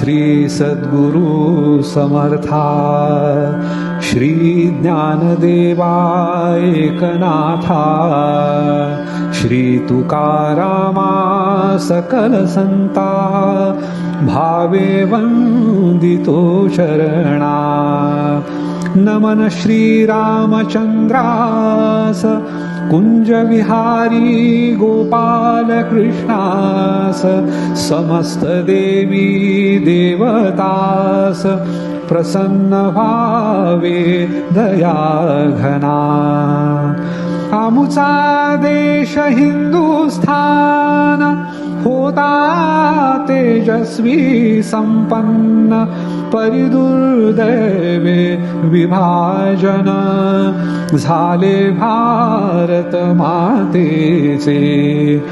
श्री सद्गुरु समर्था श्री ज्ञानदेवा एकनाथा श्री तुकारामा सकल संता भावे वंदितो शरणा नमन श्रीरामचन्द्रास कुञ्जविहारी गोपालकृष्णास समस्तदेवी देवतास प्रसन्न भावे दयाघना। आमुचा देश हिंदुस्थान होता तेजस्वी संपन्न परिदुर्दैवे विभाजन। झाले भारत मातेचे।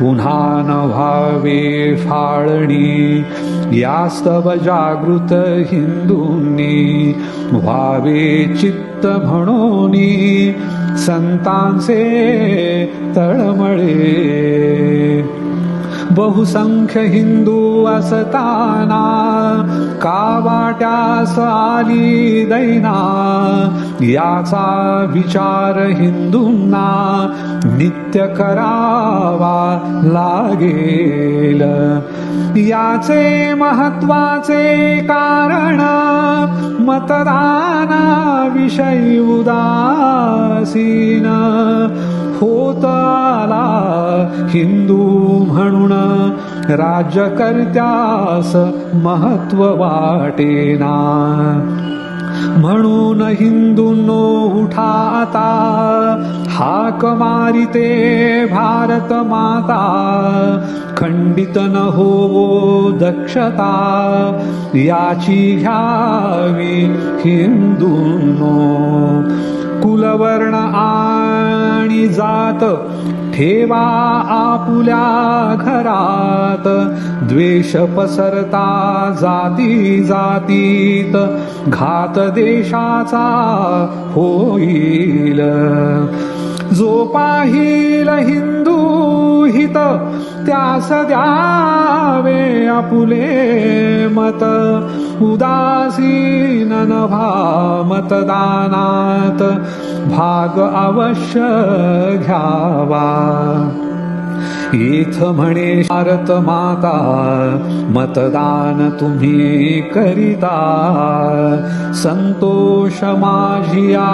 पुन्हा न व्हावे फाळणी। यास्तव जागृत हिंदूंनी। व्हावे चित्त म्हणोनी। संतांचे तळमळे। बहुसंख्य हिंदू असताना का वाट्यास आली दैना? याचा विचार हिंदूंना नित्य करावा लागेल. याचे महत्त्वाचे कारण मतदानाविषयी उदासीन होता हिंदू म्हणून राज्यकर्त्यास महत्त्व वाटेना. म्हणून हिंदूंनो उठा आता. हाक मारिते भारत माता. खंडित न होवो दक्षता. याची घ्यावी हिंदूंनो. कुलवर्ण आणि जात ठेवा आपुल्या घरात. द्वेष पसरता जाती जातीत. घात देशाचा होईल. जो पाहिल हिंदू हित त्यास द्यावे आपुले. मत उदासीन नभा मतदानात भाग अवश्य घ्यावा. इथ म्हणे भारत माता मतदान तुम्ही करिता. संतोष माझिया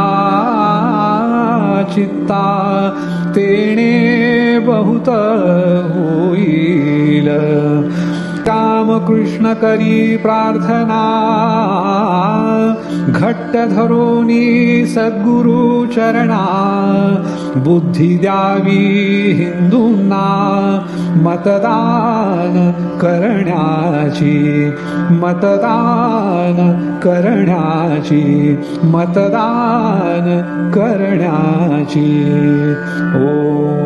चित्ता तेणे बहुत होई. रामकृष्ण करी प्रार्थना। घट्ट धरोनी सद्गुरु चरणा बुद्धी द्यावी हिंदूंना मतदान करण्याची। मतदान करण्याची। मतदान करण्याची। ओ